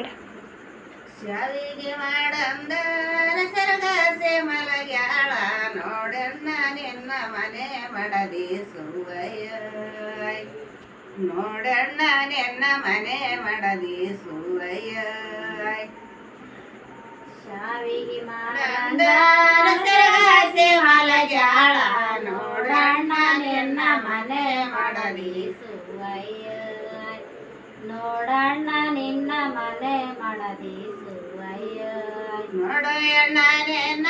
ಹನ್ನೆರಡು ಶಾವಿಗೆ ಮಾಡಂದರ ಸರಗಾಸೆ ಮಲಗ್ಯಾಳ ನೋಡಣ್ಣ ನಿನ್ನ ಮನೆ ಮಡದಿ ಸುವಯ್ಯ ನೋಡಣ್ಣ ನಿನ್ನ ಮನೆ ಮಡದಿ ಸುವಯ್ಯ ಶಾವಿಗೆ ಮಾಡಂದರ ಸರಗಾಸೆ ಮಲಗ್ಯಾಳ ನೋಡಣ್ಣ ನಿನ್ನ ಮನೆ ಮಡದಿ ಸುವಯ್ಯ ನೋಡಣ್ಣ ನಿನ್ನ ಮನೆ ಮಣದಿಸುವಯ್ಯ ನೋಡಣ್ಣ ನಿನ್ನ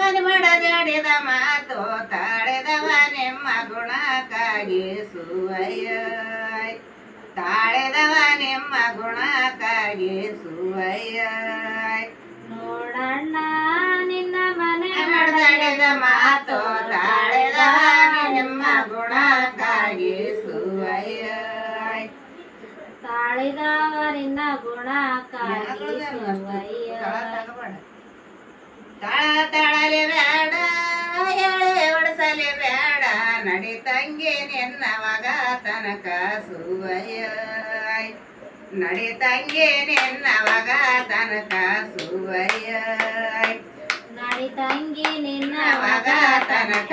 ಮನೆ ಮಡದಾಡಿದ ಮಾತು ತಾಳೆದವ ನಿಮ್ಮ ಗುಣಕ್ಕಾಗಿಸುವಯ್ಯ ತಾಳೆದವ ನಿಮ್ಮ ಗುಣಕ್ಕಾಗಿಸುವಯ್ಯ ನೋಡಣ್ಣ ನಿನ್ನ ಮನೆ ಮಡದಾಡಿದ ಮಾತು ತಳತಳಲೆ ಬೇಡ ಎಳೆ ಒಡಸಲೆ ಬೇಡ ನಡಿ ತಂಗಿ ನಿನ್ನ ಮಗ ತನಕ ಸುವಯ್ಯ ನಡಿ ತಂಗಿ ನಿನ್ನ ಮಗ ತನಕ ಸುವಯ್ಯ ನಡಿ ತಂಗಿ ನಿನ್ನ ಮಗ ತನಕ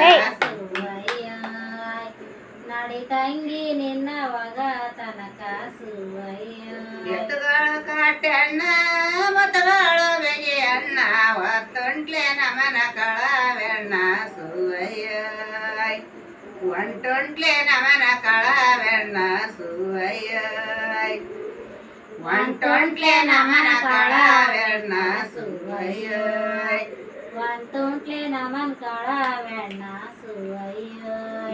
ನಡಿ ತಂಗಿ ನಿನ್ನ ಮಗ ತನಕ ಸುವಯ್ಯ ಎತ್ತುಗಳು ಕಾಟಣ್ಣ ಮತಗಳು ಒತ್ತೊಂಟ್ಲೆ ನಮನ ಕಳವೆಣ್ಣ ಸುವಯ್ಯ ಒಂಟೊಂಟ್ಲೆ ನಮನ ಕಳವೆಣ್ಣ ಸುವಯ್ಯ ಒಂಟೊಂಟ್ಲೆ ನಮನ ಕಳವೆಣ್ಣ ಸುವಯ್ಯ ಒಂಟೊಂಟ್ಲೆ ನಮನ ಕಳವೆಣ್ಣ ಸುವಯ್ಯ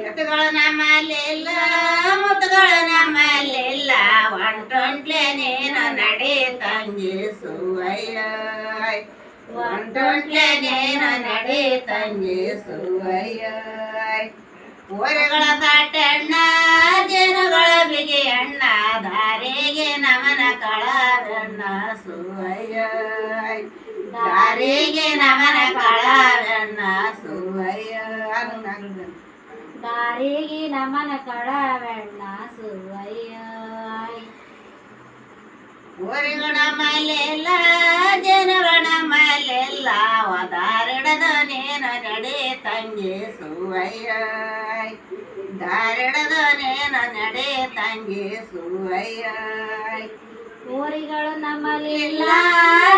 ಎತ್ತುಗಳ ನಮ್ಮಲ್ಲಿಲ್ಲ ಮುತ್ತುಗಳ ನಮ್ಮಲ್ಲಿಲ್ಲ ಒಂಟೊಂಟ್ಲೆ ನೀನು ನಡೆ ತಂಗಿ ಸುವಯ್ಯ ಒಂಟೊಂಟ್ಲೆನೇನ ನಡೆ ತಂಗಿ ಸುವಯ್ಯ ಓರೆಗಳ ತಾಟಣ್ಣ ಜನಗಳ ಬಿಗಿ ಅಣ್ಣ ದಾರಿಗೆ ನಮನ ಕಳದಣ್ಣ ಸುವಯ್ಯ ದಾರಿಗೆ ನಮನ ಕಳದಣ್ಣ ಸುವಯ್ಯ ದಾರಿಗೆ ನಮನ ಕಳವಣ್ಣ ಸುವಯ್ಯ ಊರುಗಳ ಮಲೆಲ್ಲ ಸುವಯ್ಯ ಧಾರಡದನೇನ ನಡೆ ತಂಗಿ ಸುವಯ್ಯ ಊರಿಗಳು ನಮ್ಮಲಿಲ್ಲ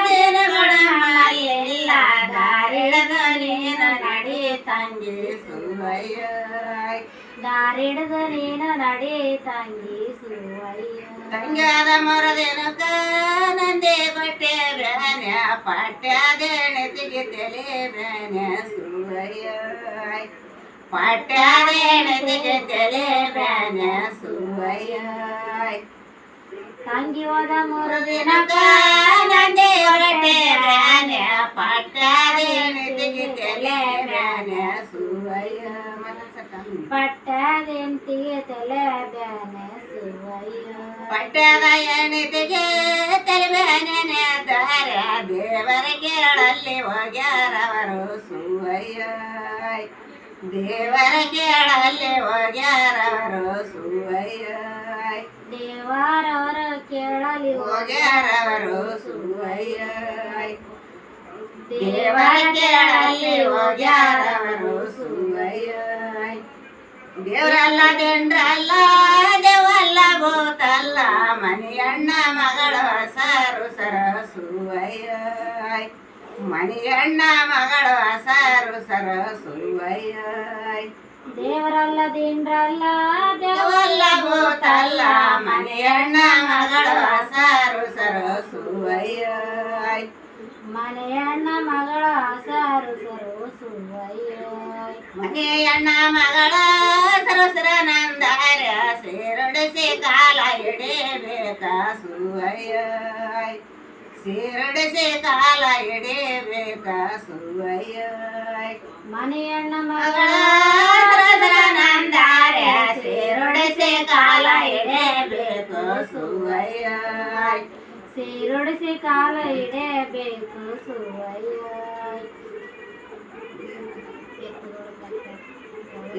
ದಿನಗಳು ನಮ್ಮಲಿಲ್ಲ ದಾರಿಡದನೇನ ನಡೆ ತಂಗಿ ಸುವಯ್ಯ ದಾರಿಡದನೇನ ನಡೆ ತಂಗಿ ಸುವಯ್ಯ ತಂಗಾದ ಮರದೇನಕ ನಂದೇ ಬಟ್ಟೆ ಬ್ರಾನ್ಯ ಪಟ್ಟ್ಯಾದೇಣೆ ತೆಗೆ ತಲೆ ಬೇನ ತಂಗಿಯೋದ ಮೂರು ದಿನ ನಂದಿಯೊರಟೆ ರಾಣ ಪಟ್ಟದೇಣತಿಗೆ ತಲೆ ಬ್ಯಾನ ಸುವಯ್ಯ ಪಟ್ಟದೇಣತಿಗೆ ತಲೆ ಬ್ಯಾನ ಸುವಯ್ಯ ಪಟ್ಟದ ಎಣತಿಗೆ ತಲೆ ಬ್ಯಾನ ದಾರ ದೇವರ ಕೇಳಲ್ಲಿ ಹೋಗ್ಯಾರವರು ಸುವಯ್ಯ ದೇವರ ಕೇಳಲ್ಲಿ ಹೋಗ್ಯಾರವರು ಸುವಯ್ಯ ದೇವರವರ ಕೇಳಲಿ ಹೋಗ್ಯಾರವರು ಸುವಯ್ಯ ದೇವರ ಕೇಳಲ್ಲಿ ಹೋಗ್ಯಾರವರು ಸುವಯ್ಯ ದೇವರಲ್ಲ ದಿಂಡ್ರಲ್ಲ ದೇವಲ್ಲ ಗೋತಲ್ಲ ಮನೆಯಣ್ಣ ಮಗಳ ಸರು ಸರ ಸುವಯ್ಯ ಮಣಿಗಣ್ಣ ಮಗಳ ಸಾರು ಸರ ಸುರುವಯ್ಯ ದೇವರಲ್ಲ ದಿಂಡ್ರಲ್ಲ ದೇವಲ್ಲ ಗೋತಲ್ಲ ಮನೆಯಣ್ಣ ಮಗಳ ಸಾರು ಸರ ಸುರುವಯ್ಯ ಮನೆಯಣ್ಣ ಮಗಳ ಸಾರು ಸರ ಸುರುವಯ್ಯ ಮನೆಯಣ್ಣ ಮಗಳ ಸರಸರ ನಂದಾರ ಸೇರೊಡಿಸಿ ಕಾಲ ಹಿಡೇಬೇಕ ಸುರುವಯ್ಯ ಸೇರಡಿಸಿ ಕಾಲ ಎಡೆಬೇಕ ಮನಿ ಅಣ್ಣ ಮಗಳ ನಂದಾರ್ಯ ಸೇರೊಡಿಸಿ ಕಾಲ ಎಡೆಬೇಕು ಸುವಯ್ಯ ಸೇರೊಡಿಸಿ ಕಾಲ ಎಡೆಬೇಕು ಸುವಯ್ಯ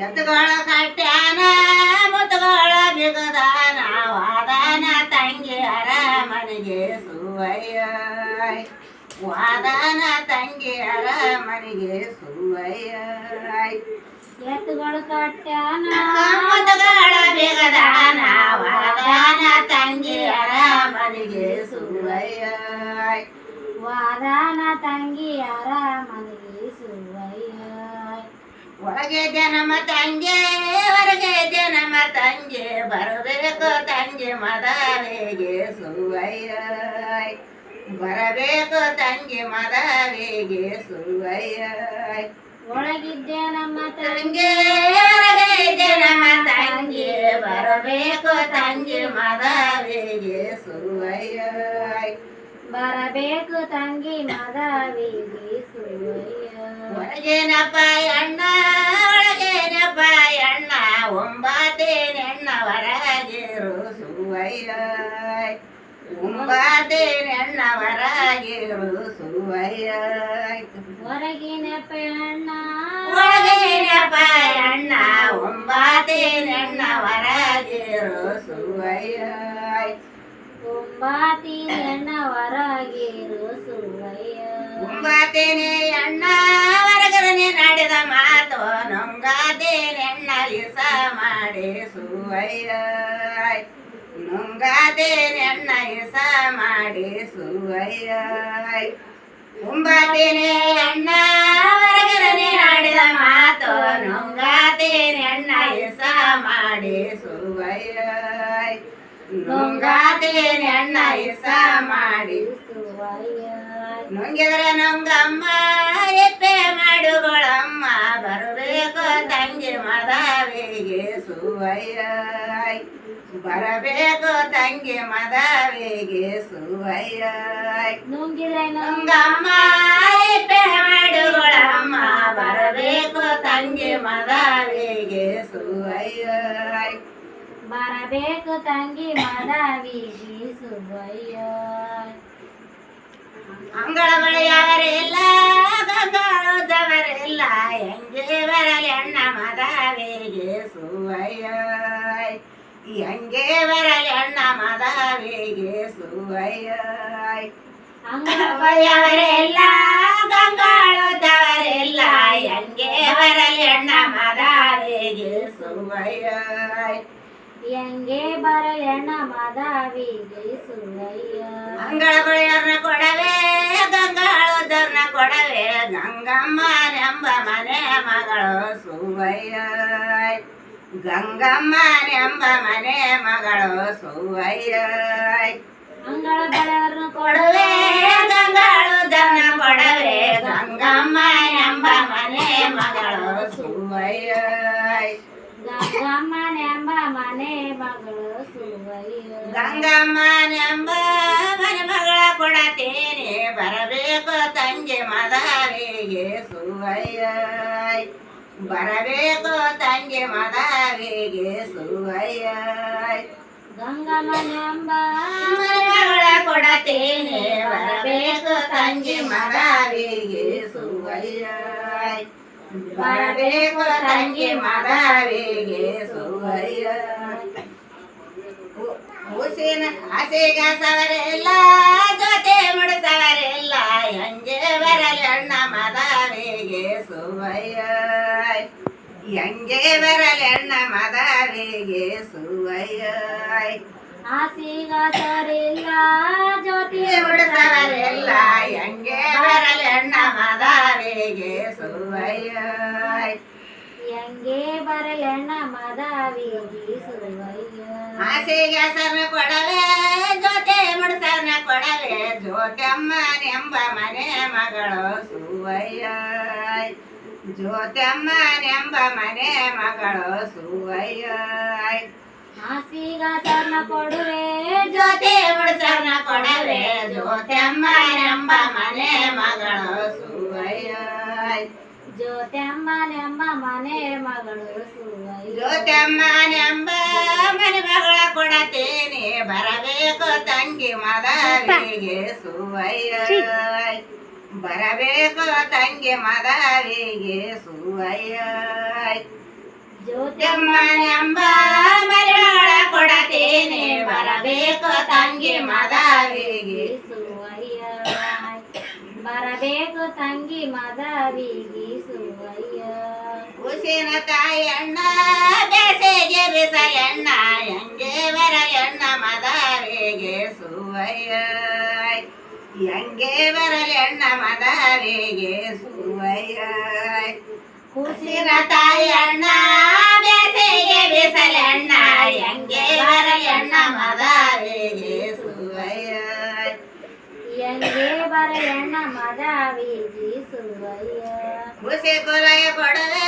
ಎತ್ತುಗಳ ಕಟ್ಟ್ಯಾನ ಮುತ್ತುಗಳ ಬಿಗದಾನ ವಾದಾನ ತಂಗಿ ಅರಮನೆಗೆ ಸು ಸುವಯ್ಯಾಯ್ ವಾದನ ತಂಗಿಯರ ಮನೆಗೆ ಸುವಯ್ಯಾಯ್ ಎತ್ತುಗಳು ಕಟ್ಟಾನ ಬೆಗದಾನ ವಾದನ ತಂಗಿಯರ ಮನೆಗೆ ಸುವಯ್ಯಾಯ್ ವಾದನ ತಂಗಿಯರ ಮನೆಗೆ ಸುವಯ್ಯಾಯ್ ಒಳಗೆ ಜನಮ ತಂಗೆ ಹೊರಗೆ ಜನಮ ತಂಗೆ ಬರಬೇಕು ತಂಗೆ ಮದವೆಗೆ ಸುವಯ್ಯ ಬರಬೇಕು ತಂಗಿ ಮದವಿಗೆ ಸುರುವಯ್ಯ ಒಳಗಿದ್ದೆ ನಮ್ಮ ತಂಗಿ ಹೊರಗಿದ್ದೆ ನಮ್ಮ ತಂಗಿ ಬರಬೇಕು ತಂಗಿ ಮದವಿಗೆ ಸುರುವಯ್ಯ ಬರಬೇಕು ತಂಗಿ ಮದವಿಗೆ ಸುರುವಯ್ಯ ಒಳಗೇನಪ್ಪ ಅಣ್ಣ ಒಳಗೇನಪ್ಪ ಅಣ್ಣ ಅಣ್ಣ ಹೊರಗಿರು ಸುರುವಯ್ಯ ಉಂಬಾದೇವರಾಗಿರು ಸುವಯ್ಯ ಹೊರಗಿನ ಪಯಣ್ಣ ಒಳಗಿನ ಅಣ್ಣ ಒಂಬಾತೇನಣ್ಣ ಹೊರಗಿರು ಸುವಯ್ಯ ಒಂಬಾತೇನಣ್ಣ ಹೊರಗಿರು ಸುವಯ್ಯ ಒಂಬಾತೇನೆ ಅಣ್ಣ ಹೊರಗರನೆ ನಡೆದ ಮಾತು ನೊಂಗಾದೇನೆ ಅಣ್ಣ ಇಸ ಮಾಡಿ ಸುವಯ್ಯ ಮುಂಗಾದೇರಿ ಅಣ್ಣ ಇಸ ಮಾಡಿ ಸುವಯ್ಯ ಮುಂಬಾತೇನೆ ಅಣ್ಣ ಹೊರಗಿರನೆ ಆಡಿದ ಮಾತು ನುಂಗಾತೇನೆ ಅಣ್ಣ ಇಸ ಮಾಡಿ ಸುವಯ್ಯ ನುಂಗಾತೇನೆ ಅಣ್ಣ ಇಸ ಮಾಡಿ ಸುವಯ್ಯ ನುಂಗಿದ್ರೆ ನಮ್ಗಮ್ಮ ಎಪ್ಪೆ ಮಾಡುಗಳಮ್ಮ ಬರಬೇಕು ತಂಗಿ ಮದವಿಗೆ ಸುವಯ್ಯ ಬರಬೇಕು ತಂಗಿ ಮದವಿಗೆ ಸುವಯ್ಯ ನುಂಗಮ್ಮ ಮಾಡುಗಳಮ್ಮ ಬರಬೇಕು ತಂಗಿ ಮದವಿಗೆ ಸುವಯ್ಯ ಬರಬೇಕು ತಂಗಿ ಮದವಿಗೆ ಸುವಯ್ಯ ಅಂಗಳ ಬಳಿ ಅವರಿಲ್ಲ ಗಂಗಾಳುದವರಿಲ್ಲ ಹೆಂಗೆ ಬರಲಿ ಅಣ್ಣ ಮದವಿಗೆ ಸುವಯ್ಯ எங்கே வரல் நமதாவே சுவையாய் ಅಂಗವರೆಲ್ಲ ಗಂಗಾಳು ತವರೆಲ್ಲ ಎಂಗೆ ಬರಲಿ ಮದಾವಿಗೆ ಸುವಯ್ಯ ಎಂಗೆ ಬರಲಿ ಮದಾವಿಗೆ ಸುವಯ್ಯ ಅಂಗಳ ಬಳಿಯವ್ರನ್ನ ಕೊಡವೆ ಗಂಗಾಳು ದರ್ನ ಕೊಡವೆ ಗಂಗಮ್ಮ ಎಂಬ ಮನೆ ಮಗಳು ಸುವಯ್ಯ ಗಂಗಮ್ಮ ನೆಂಬ ಮನೆ ಮಗಳು ಸೂವಯ್ಯ ಅಂಗಳ ಬಡವರು ಕೊಡುವೆ ಗಂಗಾಳು ದನ ಕೊಡವೆ ಗಂಗಮ್ಮ ಎಂಬ ಮನೆ ಮಗಳು ಸೂವಯ್ಯ ಗಂಗಮ್ಮ ನೆಂಬ ಮನೆ ಮಗಳು ಸೂವಯ್ಯ ಗಂಗಮ್ಮ ನೆಂಬ ಮನೆ ಮಗಳ ಕೊಡತೇನೆ ಬರಬೇಕು ತಂಗಿ ಮದವಿಗೆ ಸೂವಯ್ಯ ಬರಬೇಕು ತಂಗಿ ಮದವಿಗೆ ಸುವಯ್ಯ ಗಂಗಮನೆಂಬ ಕೊಡತೇನೆ ಬರಬೇಕು ತಂಗಿ ಮದವಿಗೆ ಸುವಯ್ಯ ಬರಬೇಕು ತಂಗಿ ಮದವಿಗೆ ಸುವಯ್ಯ ಹೂಸಿನ ಹಸಿಗ ಸವರೆಲ್ಲ ಜೊತೆ ಮುಡಿಸವರೆಲ್ಲ ಎಂಜೆ ಅಣ್ಣ ಮದವಿಗೆ ಸುವಯ್ಯ சுவையாய் எங்கே வரல் என்ன மதவேகே சுவையாய் ஆசிகாசரில்லா ஜோதி உடுசவரில்லா எங்கே வரல் என்ன மதவேகே சுவையாய் எங்கே வரல் என்ன மதவேகே சுவையாய் ஆசிகாசர்ன கொடவே ஜோதி உடுசர்ன கொடவே ஜோதம்மா ಎಂಬ ಮನೆ ಮಗಳು ಸುವಯ್ಯಾಯ್ જો તેમ્મા રેમ્બા મને મગળો સુયાય આઈ હાસી ગાર્ના પડવે જોતે ઉડર્ના પડારે જો તેમ્મા રેમ્બા મને મગળો સુયાય જો તેમ્મા નેમ્બા મને મગળો સુયાય જો તેમ્મા નેમ્બા મને મગળો કોડા દેને બરવે કો તંગી માદા નીગે સુયાય ಬರಬೇಕು ತಂಗಿ ಮದವಿಗೆ ಸುವಯ್ಯ ಜ್ಯೋತಿಮ್ಮನೆಂಬ ಮರಿಯಾಳ ಕೊಡತೇನೆ ಬರಬೇಕು ತಂಗಿ ಮದವಿಗೆ ಸುವಯ್ಯ ಬರಬೇಕು ತಂಗಿ ಮದವಿಗೆ ಸುವಯ್ಯ ತಾಯಿ ಅಣ್ಣ ಬೇಸಿಗೆ எங்கே வரல் என்ன மதாரேயே சுவையாய் குசிர தாய் அண்ணா விசல் அண்ணா எங்கே வரல் என்ன மதாரேயே எங்கே வரல் என்ன மதாவேஜி சுவையா குசி குறைய கொடவே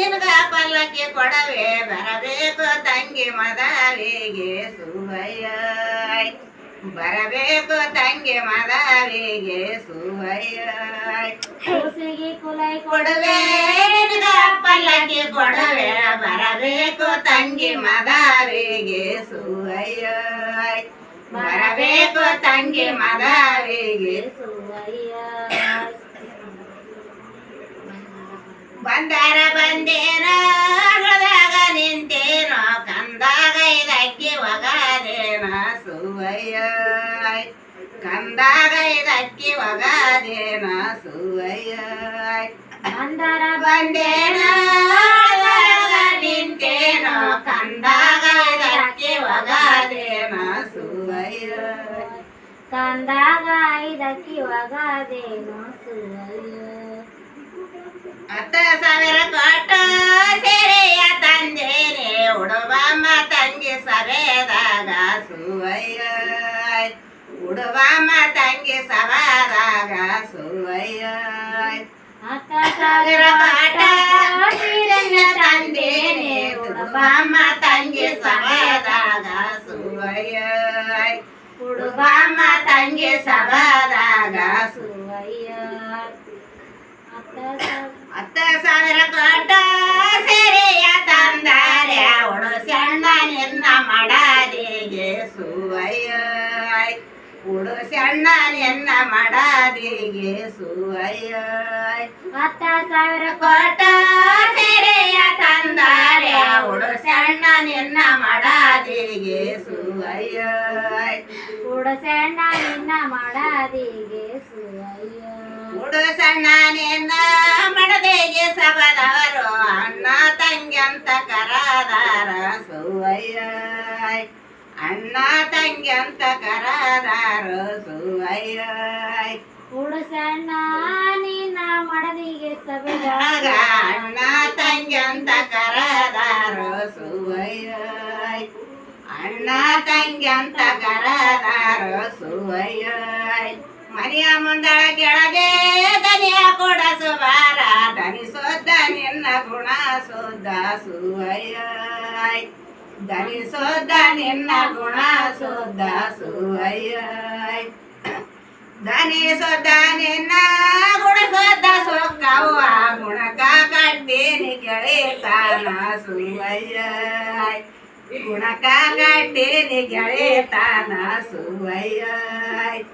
ನಿನಗ ಕೊಡವೆ ಬರಬೇಕು ಬರಬೇಕು ತಂಗಿ ಮದಲಿಗೆ ಸುವೈಸಿಗೆ ಕುಲೈ ಕೊಡುವೆ ಪಲ್ಲಕ್ಕಿ ಕೊಡುವೆ ಬರಬೇಕು ತಂಗಿ ಮದಲಿಗೆ ಸುವಯ್ಯ ಬರಬೇಕು ತಂಗಿ ಮದಲಿಗೆ ಸುವಯ್ಯ ಬಂದರ ಬಂದೇನೋ சுவையாய் கந்தாக இதக்கி வகாதேன சுவையாய் கந்தர ಬಂದೇನ ನಿಂತೇನೋ ಕಂದಾಗ ಇದಕ್ಕೆ ಒಗಾದೇನ ಸುವಯ್ಯ ಕಂದಾಗ ಇದಕ್ಕೆ ಒಗಾದೇನ ಸುವಯ್ಯ ಹತ್ತ ಸಾವಿರ ಕೊಟ್ಟ ಸೆರೆಯ ತಂದೇನೆ ಉಡುಬಮ್ಮ ತಂಗಿ ಸರೆದಾಗ ಸುವಯ್ಯ உடுவாம தங்கி சவாராக சொல்வையாய் தந்தேனே உடுவாம தங்கி சவாராக சொல்வையாய் உடுவாம தங்கி சவாராக சொல்வையாய் அத்த சாதர காட்ட சரியா ತಂದಾರೆ ಒಡು ಸಣ್ಣ ನಿನ್ನ ಮಡದಿಗೆ ಸುವಯ್ಯ ಸಣ್ಣ ಎನ್ನ ಮಾಡಾದಿಗೆ ಸುವಯ್ಯ ಹತ್ತ ಸಾವಿರ ಕೋಟ ಸೆರೆಯ ತಂದಾರೆ ಹುಡುಗ ಸಣ್ಣ ನಿನ್ನ ಮಾಡಾದಿಗೆ ಸುವಯ್ಯ ಹುಡುಗ ಸಣ್ಣ ನಿನ್ನ ಮಾಡಾದಿಗೆ ಸುವಯ್ಯ ಹುಡುಗ ಸಣ್ಣ ನಿನ್ನ ಮಡದಿಗೆ ಸಬದವರು ಅಣ್ಣ ತಂಗಿ ಅಂತ ಕರದಾರ ಸುವಯ್ಯ ಅಣ್ಣ ತಂಗಿ ಅಂತ ಕರದಾರು ಸುವಯ್ಯ ನಿನ್ನ ಮಡದಿಗೆ ಅಣ್ಣ ತಂಗಿ ಅಂತ ಕರದಾರು ಸುವಯ್ಯ ಅಣ್ಣ ತಂಗಿ ಅಂತ ಕರದಾರು ಸುವಯ್ಯ ಮನೆಯ ಮುಂದಳ ಕೆಳಗೆ ದನಿಯ ಕೂಡ ಸುಬಾರ ದನಿ ಸೋದ್ದ ನಿನ್ನ ಗುಣ ಸೋದ್ದ ಸುವಯ್ಯ ಧನಿಸೋದ ನಿನ್ನ ಗುಣ ಸೋದ ಸೋಯ ಧನಿಸೋದ ನಿನ್ನ ಗುಣ ಸೋದ ಸೋಕ್ಕವ ಗುಣಕ ಕಟ್ಟೇನಿ ಗೆಳೆತಾನ ಸುವಯ್ಯ ಗುಣಕ ಕಟ್ಟೇನಿ ಗೆಳೆತಾನ ಸುವಯ್ಯ